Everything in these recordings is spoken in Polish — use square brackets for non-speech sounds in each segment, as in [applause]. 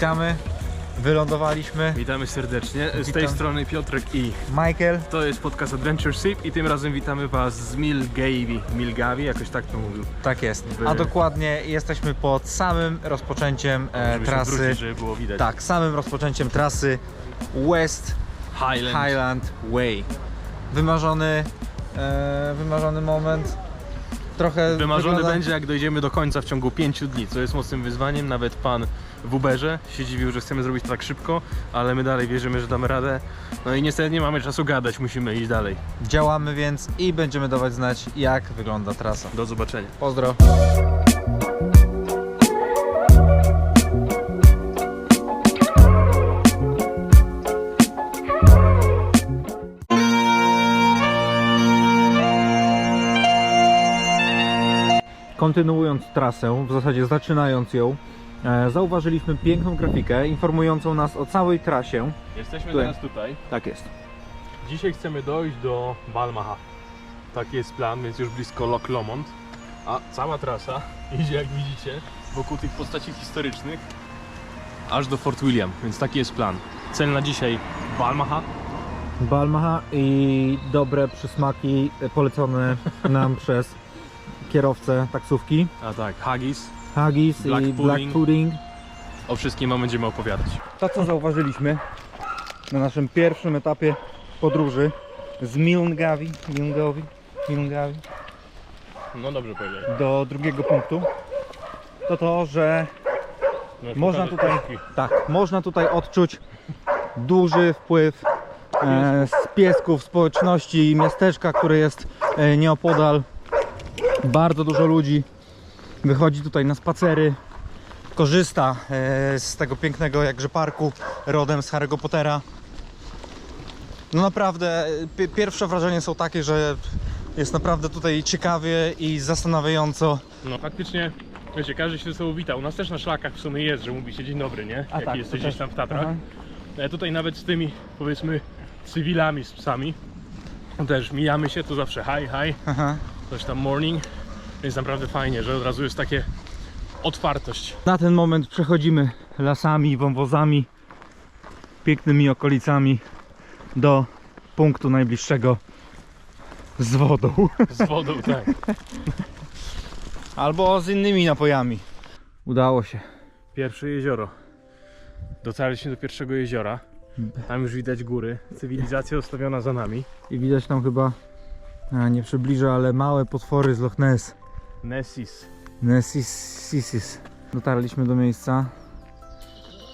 Witamy, wylądowaliśmy. Witamy serdecznie. Z tej Witam. strony Piotrek i Michael, to jest podcast Adventure Ship i tym razem witamy Was z Milgavi. Milgavi, jakoś tak to mówił. tak jest. A dokładnie jesteśmy pod samym rozpoczęciem e, trasy. wrócić, żeby było widać. Tak, samym rozpoczęciem trasy West Highland. Highland Way. Wymarzony, e, wymarzony moment. Trochę Wymarzony wygląda- będzie jak dojdziemy do końca w ciągu 5 dni, co jest mocnym wyzwaniem. Nawet pan w Uberze się dziwił, że chcemy zrobić tak szybko, ale my dalej wierzymy, że damy radę. No i niestety nie mamy czasu gadać, musimy iść dalej. Działamy więc i będziemy dawać znać, jak wygląda trasa. Do zobaczenia. Pozdro. Kontynuując trasę, w zasadzie zaczynając ją, zauważyliśmy piękną grafikę informującą nas o całej trasie. Jesteśmy Tutaj. teraz tutaj. Tak jest. Dzisiaj chcemy dojść do Balmaha. Taki jest plan, więc już blisko Loch Lomond. A cała trasa [laughs] idzie, jak widzicie, wokół tych postaci historycznych, aż do Fort William, więc taki jest plan. Cel na dzisiaj Balmaha. Balmaha i dobre przysmaki polecone nam [laughs] przez kierowcę taksówki. A tak, Haggis. Haggis Black i pudding. Black Pudding. O wszystkim wam będziemy opowiadać. To co zauważyliśmy na naszym pierwszym etapie podróży z Milngavi, Milngavi, Milngavi No dobrze powiedziałeś. do drugiego punktu to to, że Możesz Można tutaj- tak, można tutaj odczuć duży wpływ e, z piesków społeczności miasteczka, które jest e, nieopodal. Bardzo dużo ludzi wychodzi tutaj na spacery, korzysta e, z tego pięknego jakże parku rodem z Harry'ego Pottera. No naprawdę, e, pi- pierwsze wrażenia są takie, że jest naprawdę tutaj ciekawie i zastanawiająco. No faktycznie, wiecie, każdy się ze sobą wita. U nas też na szlakach w sumie jest, że mówi się dzień dobry, nie? A Jak tak, jesteś gdzieś tam w Tatrach. Aha. E, Tutaj nawet z tymi, powiedzmy, cywilami, z psami. Też mijamy się, to zawsze hi, hi. Aha. coś tam morning, więc naprawdę fajnie, że od razu jest takie otwartość. Na ten moment przechodzimy lasami, wąwozami, pięknymi okolicami do punktu najbliższego z wodą. Z wodą, tak. [laughs] Albo z innymi napojami. Udało się. Pierwsze jezioro. Dotarliśmy do pierwszego jeziora. Tam już widać góry. Cywilizacja ustawiona za nami. I widać tam chyba, a nie przybliżę, ale małe potwory z Loch Ness. Nessis. Nessisis. Dotarliśmy do miejsca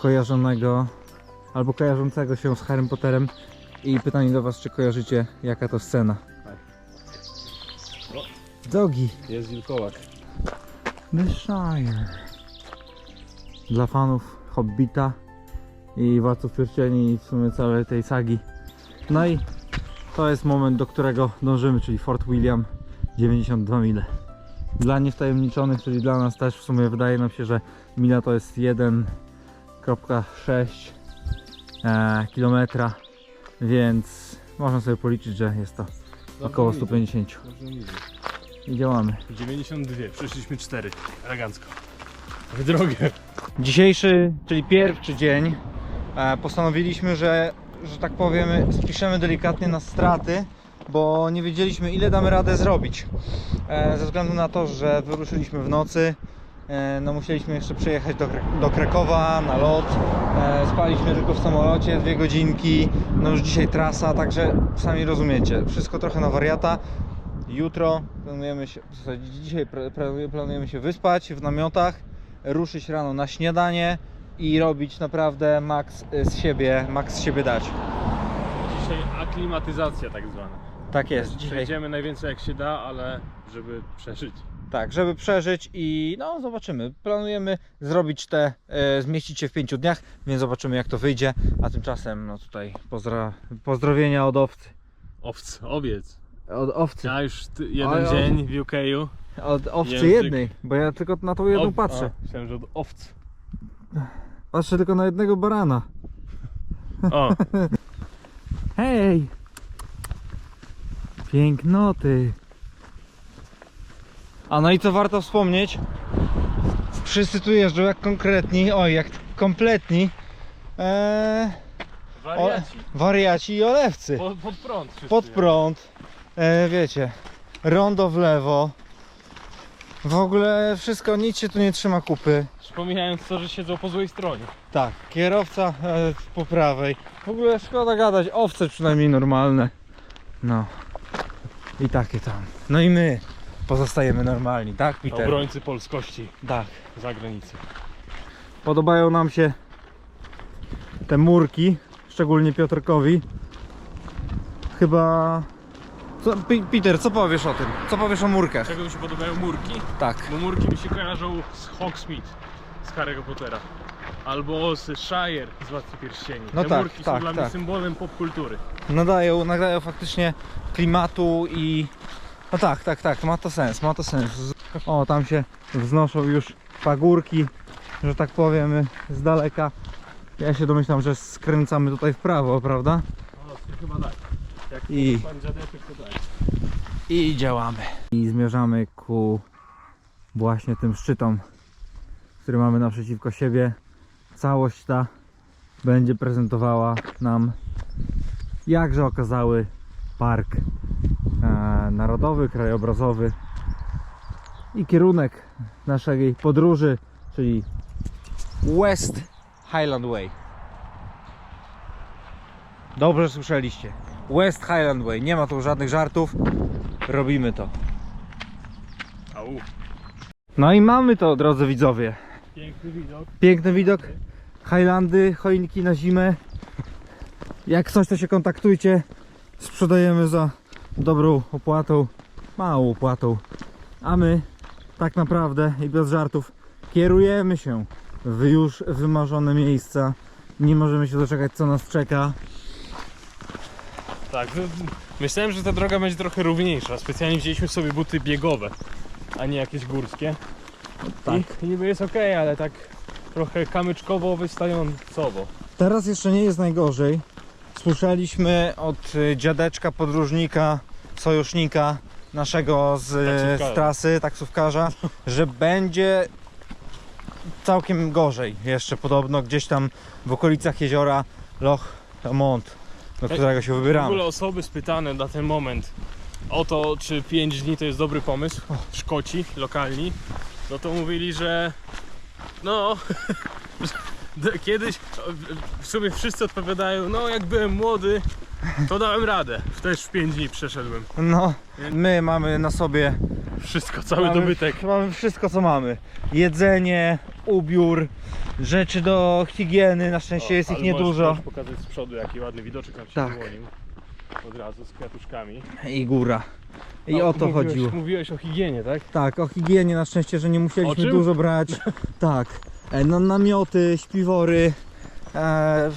kojarzonego albo kojarzącego się z Harrym Potterem. I pytanie do Was, czy kojarzycie jaka to scena? Dogi. Jest wilkołak. The Shire. Dla fanów Hobbita i Władców Pierścieni i w sumie całej tej sagi. No i to jest moment, do którego dążymy, czyli Fort William 92 mile. Dla niewtajemniczonych, czyli dla nas też w sumie wydaje nam się, że mila to jest 1,6 e, kilometra, więc można sobie policzyć, że jest to około 150. I działamy. 92, przeszliśmy 4. Elegancko. W drogę. Dzisiejszy, czyli pierwszy dzień, e, postanowiliśmy, że, że tak powiem, spiszemy delikatnie na straty, bo nie wiedzieliśmy ile damy radę zrobić. E, Ze względu na to, że wyruszyliśmy w nocy, e, no musieliśmy jeszcze przyjechać do, do Krakowa na lot. E, Spaliśmy tylko w samolocie dwie godzinki. No już dzisiaj trasa, także sami rozumiecie, wszystko trochę na wariata. Jutro planujemy się, w zasadzie dzisiaj planujemy się wyspać w namiotach, ruszyć rano na śniadanie i robić naprawdę maks y, z siebie, maks z siebie dać. Dzisiaj aklimatyzacja tak zwana. Tak jest, dzisiaj. Najwięcej jak się da, ale żeby przeżyć. Tak, żeby przeżyć i no zobaczymy. Planujemy zrobić te, e, zmieścić się w pięciu dniach, więc zobaczymy jak to wyjdzie. A tymczasem no tutaj pozdra, pozdrowienia od owcy. Owc, owiec. Od owcy. Ja już ty, jeden dzień w UK'u. Od owcy Język. jednej, bo ja tylko na tą jedną patrzę. A, myślałem, że od owc. Patrzę tylko na jednego barana. O, [laughs] Hej! Pięknoty. A no i co warto wspomnieć? Wszyscy tu jeżdżą jak konkretni. Oj, jak kompletni e, Wariaci. wariaci i olewcy. Pod, pod prąd wszyscy Pod prąd, e, wiecie, rondo w lewo. W ogóle wszystko, nic się tu nie trzyma kupy. Przypominając to, że siedzą po złej stronie. Tak, kierowca e, po prawej. W ogóle szkoda gadać, owce przynajmniej normalne. No. I takie tam. No i my pozostajemy normalni, tak Peter? Obrońcy polskości Tak. za granicą. Podobają nam się te murki, szczególnie Piotrkowi. Chyba... Co, Pi- Peter, co powiesz o tym? Co powiesz o murkach? Czego mi się podobają murki? Tak. Bo murki mi się kojarzą z Hogsmeade z Harry'ego Pottera. Albo Shire z Władcy Pierścieni. No Te tak, murki tak, są dla mnie tak. symbolem popkultury. nadają, nadają faktycznie klimatu i... No tak, tak, tak, ma to sens, ma to sens. O, tam się wznoszą już pagórki, że tak powiem, z daleka. Ja się domyślam, że skręcamy tutaj w prawo, prawda? No, to chyba tak. Jak I- pan dziadeczek to tak. I działamy. I zmierzamy ku właśnie tym szczytom, które mamy naprzeciwko siebie. Całość ta będzie prezentowała nam jakże okazały park e, narodowy, krajobrazowy i kierunek naszej podróży, czyli West Highland Way. Dobrze słyszeliście. West Highland Way. Nie ma tu żadnych żartów. Robimy to. No i mamy to, drodzy widzowie. Piękny widok. Piękny widok. Highlandy, choinki na zimę. Jak coś, to się kontaktujcie. Sprzedajemy za dobrą opłatą, małą opłatą. A my, tak naprawdę i bez żartów, kierujemy się w już wymarzone miejsca. Nie możemy się doczekać, co nas czeka. Tak, myślałem, że ta droga będzie trochę równiejsza. Specjalnie wzięliśmy sobie buty biegowe, a nie jakieś górskie. Tak. I niby jest ok, ale tak trochę kamyczkowo wystającowo. Teraz jeszcze nie jest najgorzej. Słyszeliśmy od y, dziadeczka podróżnika, sojusznika naszego z, Taksówkarza. z trasy, taksówkarza, że będzie całkiem gorzej jeszcze podobno gdzieś tam w okolicach jeziora Loch Lomond, do którego się W wybieramy. ogóle osoby spytane na ten moment o to, czy 5 dni to jest dobry pomysł, Szkoci lokalni, no to mówili, że no [laughs] kiedyś w sumie wszyscy odpowiadają, no jak byłem młody, to dałem radę. Też w 5 dni przeszedłem. No, my mamy na sobie Wszystko, cały mamy, dobytek. Mamy wszystko co mamy. Jedzenie, ubiór, rzeczy do higieny, na szczęście jest ich niedużo. Możesz pokazać z przodu, jaki ładny widoczek nam się Tak. wyłonił. Od razu z kwiatuszkami. I góra. I No, o to mówiłeś, chodziło. Mówiłeś o higienie, tak? Tak, o higienie na szczęście, że nie O musieliśmy czym? dużo brać. [laughs] Tak. E, No, namioty, śpiwory. E,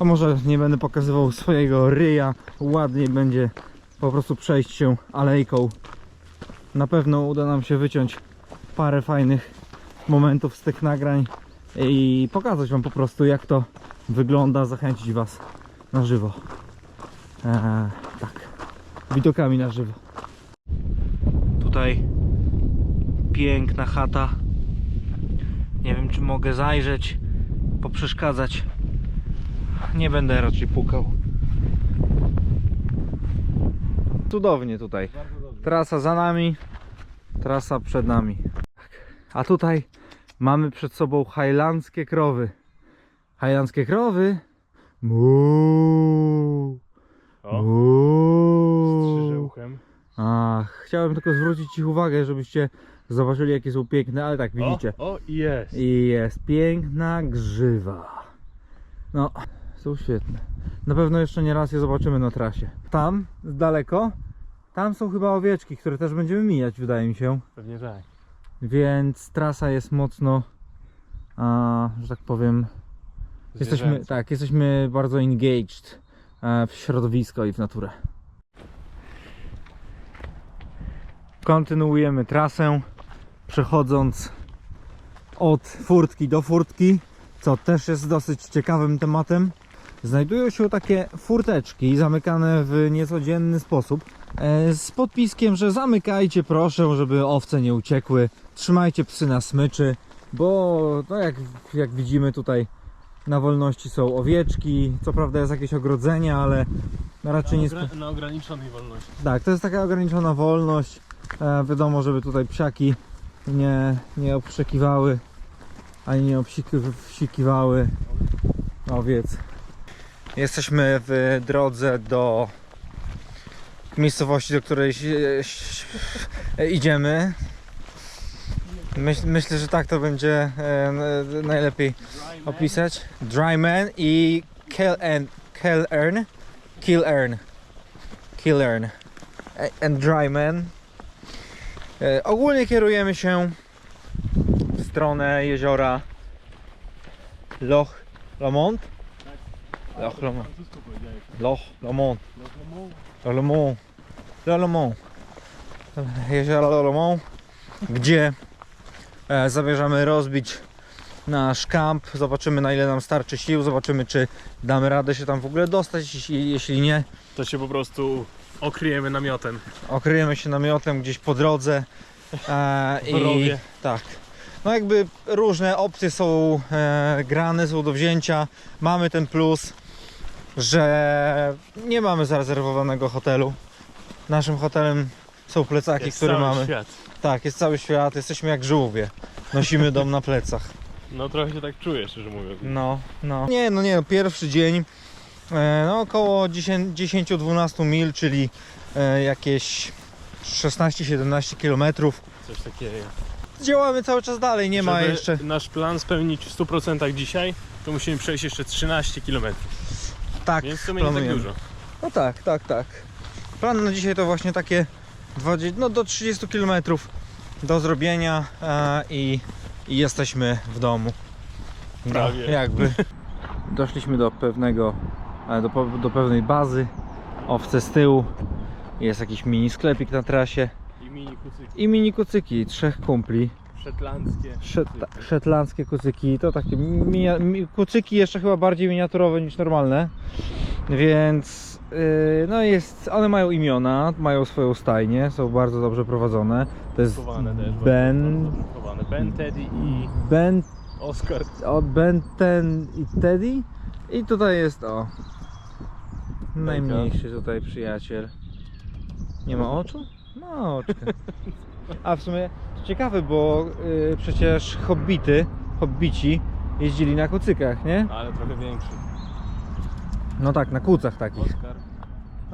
a może nie będę pokazywał swojego ryja. Ładniej będzie po prostu przejść się alejką. Na pewno uda nam się wyciąć parę fajnych momentów z tych nagrań i pokazać Wam po prostu jak to wygląda, zachęcić Was na żywo. E, tak, widokami na żywo. Tutaj piękna chata. Nie wiem, czy mogę zajrzeć, poprzeszkadzać. Nie będę raczej pukał. Cudownie tutaj. Trasa za nami, trasa przed nami. A tutaj mamy przed sobą highlandzkie krowy. Highlandzkie krowy. Muuu. O, Muuu. strzyżełchem. Ach, chciałem tylko zwrócić ich uwagę, żebyście zobaczyli jakie są piękne, ale tak widzicie. O, o i jest. I jest piękna grzywa. No, są świetne. Na pewno jeszcze nie raz je zobaczymy na trasie. Tam, z daleko, tam są chyba owieczki, które też będziemy mijać, wydaje mi się. Pewnie tak. Więc trasa jest mocno, a, że tak powiem, jesteśmy, tak, jesteśmy bardzo engaged w środowisko i w naturę. Kontynuujemy trasę, przechodząc od furtki do furtki, co też jest dosyć ciekawym tematem. Znajdują się takie furteczki zamykane w niecodzienny sposób e, z podpiskiem, że zamykajcie proszę, żeby owce nie uciekły, trzymajcie psy na smyczy bo no jak, jak widzimy tutaj na wolności są owieczki, co prawda jest jakieś ogrodzenie, ale raczej nie... spo- na ograniczonej wolności. Tak, to jest taka ograniczona wolność. E, wiadomo, żeby tutaj psiaki nie, nie obszczekiwały ani nie obsikiwały owiec. Jesteśmy w drodze do miejscowości, do której idziemy. Myśl, myślę, że tak to będzie e, n- najlepiej opisać. Dryman i. Kilern. Kilern. Kilern. A- And Dryman. E, ogólnie kierujemy się w stronę jeziora Loch Lomond. Loch Lomond. Loch Lomond. Loch Lomond. Loch Lomond. Jeziora Loch Lomond, gdzie e, zamierzamy rozbić nasz kamp. Zobaczymy na ile nam starczy sił, zobaczymy czy damy radę się tam w ogóle dostać. Jeśli, jeśli nie, To się po prostu okryjemy namiotem. okryjemy się namiotem gdzieś po drodze. E, [laughs] I tak. No jakby różne opcje są e, grane, są do wzięcia. Mamy ten plus, że nie mamy zarezerwowanego hotelu. Naszym hotelem są plecaki, Jest które mamy. świat. Tak, jest cały świat, jesteśmy jak żółwie. Nosimy dom na plecach. [laughs] No trochę się tak czuję, szczerze mówiąc. No, no. Nie, no nie, no, pierwszy dzień. E, no około 10 10-12 mil, czyli e, jakieś 16-17 kilometrów. Coś takiego. Działamy cały czas dalej, nie ma Żeby jeszcze. nasz plan spełnić w 100% dzisiaj, to musimy przejść jeszcze 13 km. Tak, Więc w sumie nie tak planujemy. dużo. No tak, tak, tak. Plan na dzisiaj to właśnie takie 20, no do 30 km do zrobienia e, i, i jesteśmy w domu. No, Prawie. jakby. [laughs] Doszliśmy do pewnego, e, do, do pewnej bazy. Owce z tyłu. Jest jakiś mini sklepik na trasie. I mini kucyki. I mini kucyki, trzech kumpli. Szetlandzkie. Szet, szetlandzkie kucyki. To takie kucyki jeszcze chyba bardziej miniaturowe niż normalne. Więc no jest, one mają imiona, mają swoją stajnię, są bardzo dobrze prowadzone. To jest Chowane też. bardzo- Ben, bardzo Chowane. Ben, Teddy i Ben, Oscar. o, ben Ten i Teddy. I tutaj jest o najmniejszy tutaj przyjaciel. Nie ma oczu? Ma oczkę. A w sumie to ciekawe, bo yy, przecież hobbity, hobbici jeździli na kucykach, nie? Ale trochę większy. No tak, na kucach takich. Oscar.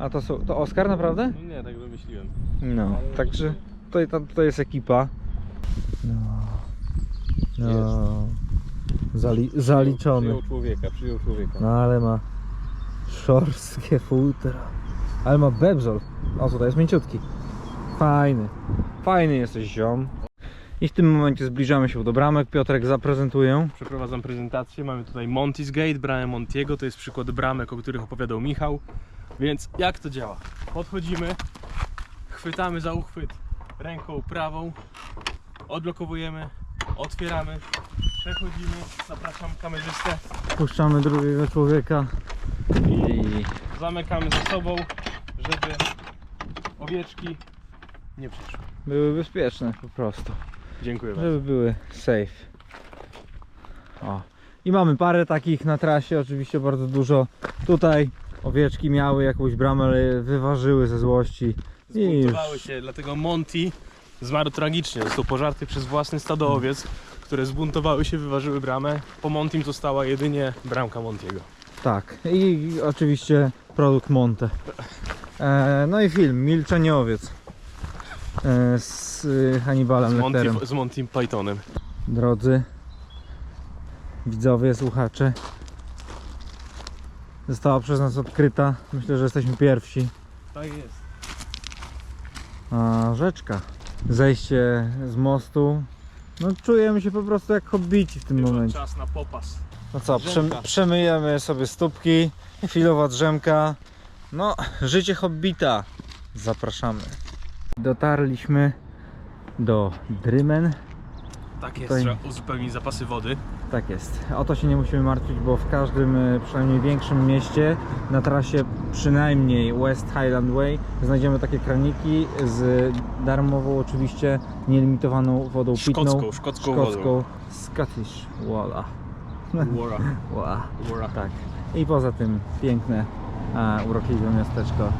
A to są, to Oskar naprawdę? No nie, tak wymyśliłem. No, także tutaj, tam, tutaj jest ekipa. No. No. Zali, zaliczony. Przyjął człowieka, przyjął człowieka. No ale ma szorstkie futro. Ale ma bebzol. O, tutaj jest mięciutki. Fajny. Fajny jesteś ziom. I w tym momencie zbliżamy się do bramek. Piotrek zaprezentuję. Przeprowadzam prezentację. Mamy tutaj Monty's Gate, bramę Montiego. To jest przykład bramek, o których opowiadał Michał. Więc jak to działa? Podchodzimy, chwytamy za uchwyt ręką prawą, odblokowujemy, otwieramy, przechodzimy, zapraszam kamerzystę Puszczamy drugiego człowieka. i zamykamy za sobą, żeby owieczki nie przyszły. były bezpieczne po prostu. Dziękuję bardzo. Żeby były safe. O. I mamy parę takich na trasie, oczywiście bardzo dużo. Tutaj owieczki miały jakąś bramę, ale wyważyły ze złości. Zbuntowały się, dlatego Monty zmarł tragicznie. Został pożarty przez własne stado owiec, które zbuntowały się, wyważyły bramę. Po Montim została jedynie bramka Montiego. Tak. I oczywiście produkt Monte. E, no i film Milczenie owiec. E, z y, Hannibalem Z. Monty, z Montym Pythonem. Drodzy widzowie, słuchacze. Została przez nas odkryta. Myślę, że jesteśmy pierwsi. Tak jest. A, rzeczka. Zejście z mostu. No czujemy się po prostu jak hobbici w tym momencie. czas na popas. No co, przem, Drzemka. przemyjemy sobie stópki, chwilowa drzemka. No, życie hobbita. Zapraszamy. Dotarliśmy do Drymen. Tak jest, Tutaj- trzeba uzupełnić zapasy wody. Tak jest. O to się nie musimy martwić, bo w każdym, e, przynajmniej większym mieście, na trasie przynajmniej West Highland Way, znajdziemy takie kraniki z darmową, oczywiście nielimitowaną wodą pitną. Szkocką, szkocką wodą. szkocką Scottish Walla. Wara. [laughs] Walla. Wara. Tak. I poza tym piękne, a, urokliwe miasteczko.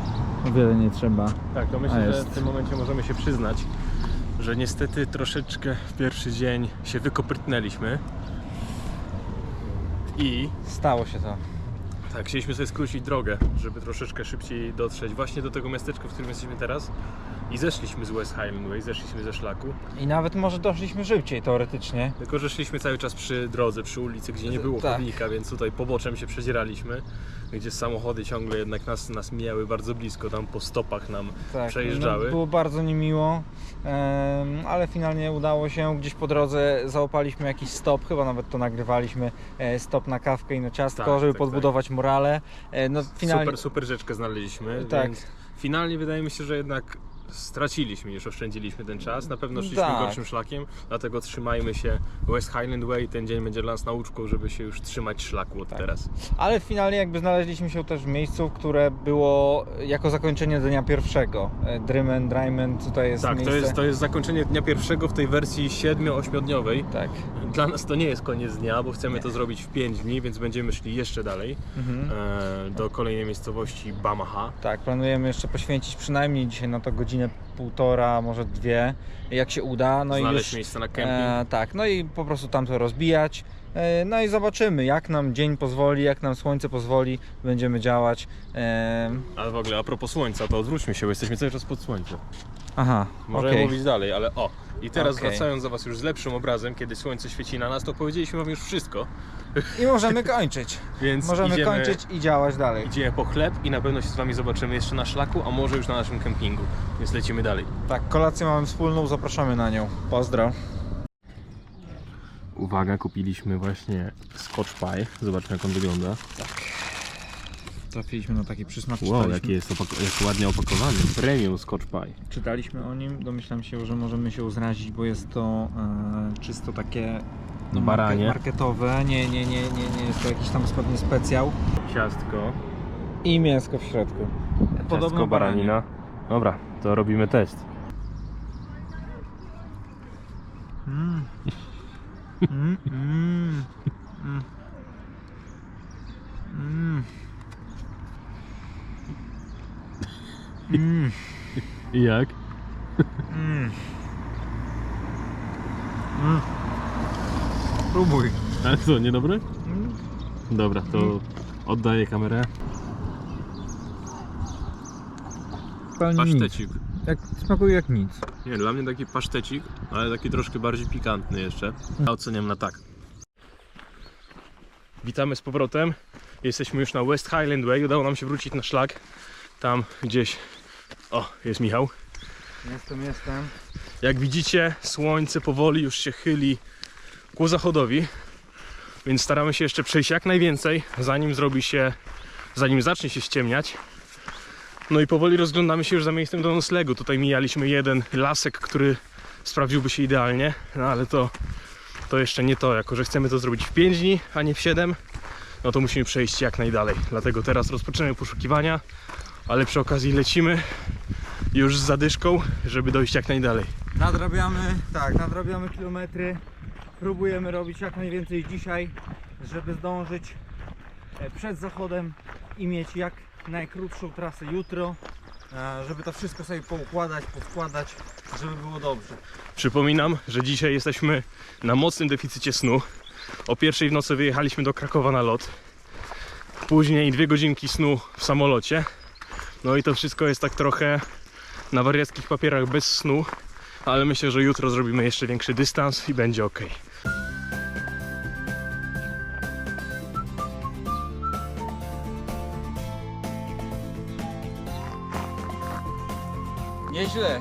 Wiele nie trzeba. Tak, to myślę, że w tym momencie możemy się przyznać, że niestety troszeczkę w pierwszy dzień się wykoprytnęliśmy. I Stało się to. tak, chcieliśmy sobie skrócić drogę, żeby troszeczkę szybciej dotrzeć właśnie do tego miasteczka, w którym jesteśmy teraz. I zeszliśmy z West Highland Way, zeszliśmy ze szlaku. I nawet może doszliśmy szybciej teoretycznie. Tylko, że szliśmy cały czas przy drodze, przy ulicy, gdzie nie było Tak. chodnika, więc tutaj poboczem się przedzieraliśmy, gdzie samochody ciągle jednak nas, nas mijały bardzo blisko, tam po stopach nam Tak, przejeżdżały. No, było bardzo niemiło, em, ale finalnie udało się. Gdzieś po drodze załapaliśmy jakiś stop, chyba nawet to nagrywaliśmy, e, stop na kawkę i na ciastko, Tak, żeby tak, podbudować morale. E, No finalnie... Super, super rzeczkę znaleźliśmy, Tak. finalnie wydaje mi się, że jednak straciliśmy niż oszczędziliśmy ten czas. Na pewno szliśmy Tak. gorszym szlakiem, dlatego trzymajmy się West Highland Way. Ten dzień będzie dla nas nauczką, żeby się już trzymać szlaku od Tak. teraz. Ale finalnie jakby znaleźliśmy się też w miejscu, które było jako zakończenie dnia pierwszego. E, Drymen, Drymen, tutaj jest Tak, miejsce. to jest, to jest zakończenie dnia pierwszego w tej wersji 7-8 dniowej. Tak. Dla nas to nie jest koniec dnia, bo chcemy to zrobić w 5 dni, więc będziemy szli jeszcze dalej Mhm. e, do kolejnej miejscowości Bamaha. Tak, planujemy jeszcze poświęcić przynajmniej dzisiaj na to godzinę, półtora, może dwie, jak się uda. No i znaleźć już, miejsce na kemping. e, tak, no i po prostu tam to rozbijać. E, no i zobaczymy, jak nam dzień pozwoli, jak nam słońce pozwoli, będziemy działać. E, Ale w ogóle a propos słońca, to odwróćmy się, bo jesteśmy cały czas pod słońcem. Aha, Możemy okej. mówić dalej, ale o. I teraz Okej. wracając do Was już z lepszym obrazem, kiedy słońce świeci na nas, to powiedzieliśmy Wam już wszystko. I możemy kończyć. [laughs] Więc Możemy idziemy, kończyć i działać dalej. idziemy po chleb i na pewno się z Wami zobaczymy jeszcze na szlaku, a może już na naszym kempingu. Więc lecimy dalej. Tak, kolację mamy wspólną, zapraszamy na nią. Pozdro. Uwaga, kupiliśmy właśnie Scotch Pie. Zobaczmy jak on wygląda. Trafiliśmy na taki przysmak. Wow, jaki jest, opak- jest ładnie opakowany. Premium Scotch Pie. Czytaliśmy o nim, domyślam się, że możemy się uzrazić, bo jest to e, czysto takie no, Baranie. marketowe. Nie, nie, nie, nie, nie jest to jakiś tam pewnie specjał. Ciastko. I mięsko w środku. Ciastko baranina. Dobra, to robimy test. Mm. Mm, mm, mm. Mm. Mm, I jak? mm. Mm. Próbuj. Ale co, niedobre? Mm. Dobra, to oddaję kamerę. Nic. Pasztecik. Jak, smakuje jak nic. Nie, dla mnie taki pasztecik, ale taki troszkę bardziej pikantny jeszcze. Ja oceniam na tak. Witamy z powrotem. Jesteśmy już na West Highland Way. Udało nam się wrócić na szlak. Tam gdzieś. O, jest Michał. Jestem, jestem. Jak widzicie, słońce powoli już się chyli ku zachodowi, więc staramy się jeszcze przejść jak najwięcej, zanim zrobi się, zanim zacznie się ściemniać. No i powoli rozglądamy się już za miejscem do noclegu. Tutaj mijaliśmy jeden lasek, który sprawdziłby się idealnie, no ale to, to jeszcze nie to. Jako, że chcemy to zrobić w 5 dni, a nie w 7, no to musimy przejść jak najdalej. Dlatego teraz rozpoczynamy poszukiwania, ale przy okazji lecimy już z zadyszką, żeby dojść jak najdalej. Nadrabiamy, tak, nadrabiamy kilometry. Próbujemy robić jak najwięcej dzisiaj, żeby zdążyć e, przed zachodem i mieć jak najkrótszą trasę jutro, e, żeby to wszystko sobie poukładać, poskładać, żeby było dobrze. Przypominam, że dzisiaj jesteśmy na mocnym deficycie snu. O pierwszej w nocy wyjechaliśmy do Krakowa na lot. Później dwie godzinki snu w samolocie. No i to wszystko jest tak trochę na wariackich papierach bez snu. Ale myślę, że jutro zrobimy jeszcze większy dystans i będzie ok. Nieźle,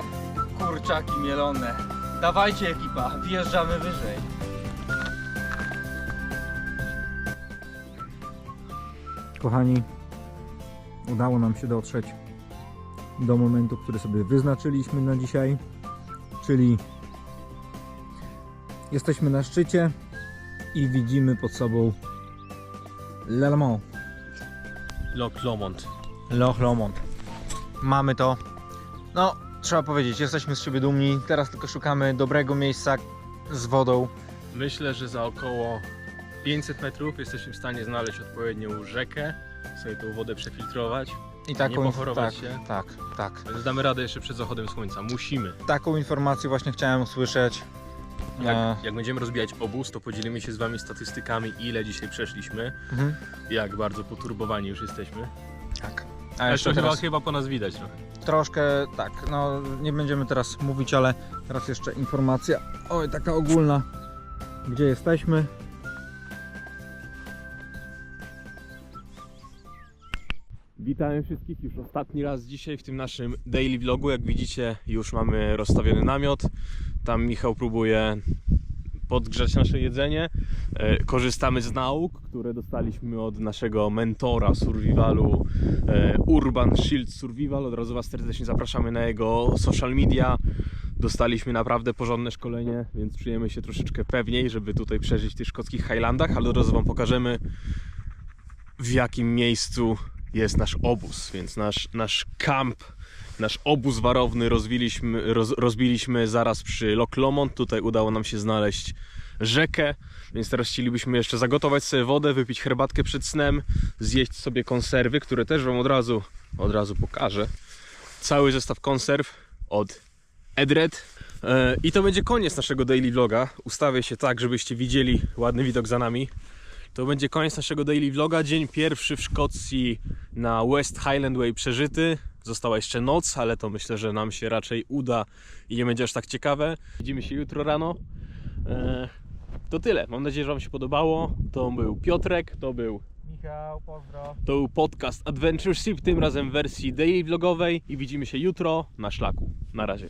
kurczaki mielone. Dawajcie ekipa, wjeżdżamy wyżej. Kochani, udało nam się dotrzeć do momentu, który sobie wyznaczyliśmy na dzisiaj, czyli jesteśmy na szczycie i widzimy pod sobą L'Allemont. Loch Lomond. Loch Lomond. Mamy to. No, trzeba powiedzieć, jesteśmy z siebie dumni. Teraz tylko szukamy dobrego miejsca z wodą, Myślę, że za około 500 metrów jesteśmy w stanie znaleźć odpowiednią rzekę, sobie tą wodę przefiltrować, I taką, Nie pochorować tak, się. tak, tak. więc damy radę jeszcze przed zachodem słońca. Musimy. Taką informację właśnie chciałem usłyszeć. E, Jak, jak będziemy rozbijać obóz, to podzielimy się z Wami statystykami, ile dzisiaj przeszliśmy, mhm. jak bardzo poturbowani już jesteśmy. Tak. A A jeszcze jeszcze chyba, teraz chyba po nas widać trochę. troszkę, tak, no nie będziemy teraz mówić, ale teraz jeszcze informacja, oj, taka ogólna, gdzie jesteśmy. Witam wszystkich już ostatni raz dzisiaj w tym naszym daily vlogu. Jak widzicie, już mamy rozstawiony namiot. Tam Michał próbuje podgrzać nasze jedzenie. E, Korzystamy z nauk, które dostaliśmy od naszego mentora survivalu e, Urban Shield Survival. Od razu Was serdecznie zapraszamy na jego social media. Dostaliśmy naprawdę porządne szkolenie, więc czujemy się troszeczkę pewniej, żeby tutaj przeżyć w tych szkockich Highlandach, ale od razu Wam pokażemy w jakim miejscu jest nasz obóz, więc nasz, nasz kamp, nasz obóz warowny rozbiliśmy, roz, rozbiliśmy zaraz przy Loch Lomond. Tutaj udało nam się znaleźć rzekę, więc teraz chcielibyśmy jeszcze zagotować sobie wodę, wypić herbatkę przed snem, zjeść sobie konserwy, które też Wam od razu, od razu pokażę. Cały zestaw konserw od Edred. E, I to będzie koniec naszego daily vloga. Ustawię się tak, żebyście widzieli ładny widok za nami. To będzie koniec naszego daily vloga. Dzień pierwszy w Szkocji na West Highland Way przeżyty. Została jeszcze noc, ale to myślę, że nam się raczej uda i nie będzie aż tak ciekawe. Widzimy się jutro rano. E, to tyle. Mam nadzieję, że Wam się podobało. To był Piotrek, to był, Michał, pozdro. to był podcast Adventure Ship, tym razem w wersji daily vlogowej i widzimy się jutro na szlaku. Na razie.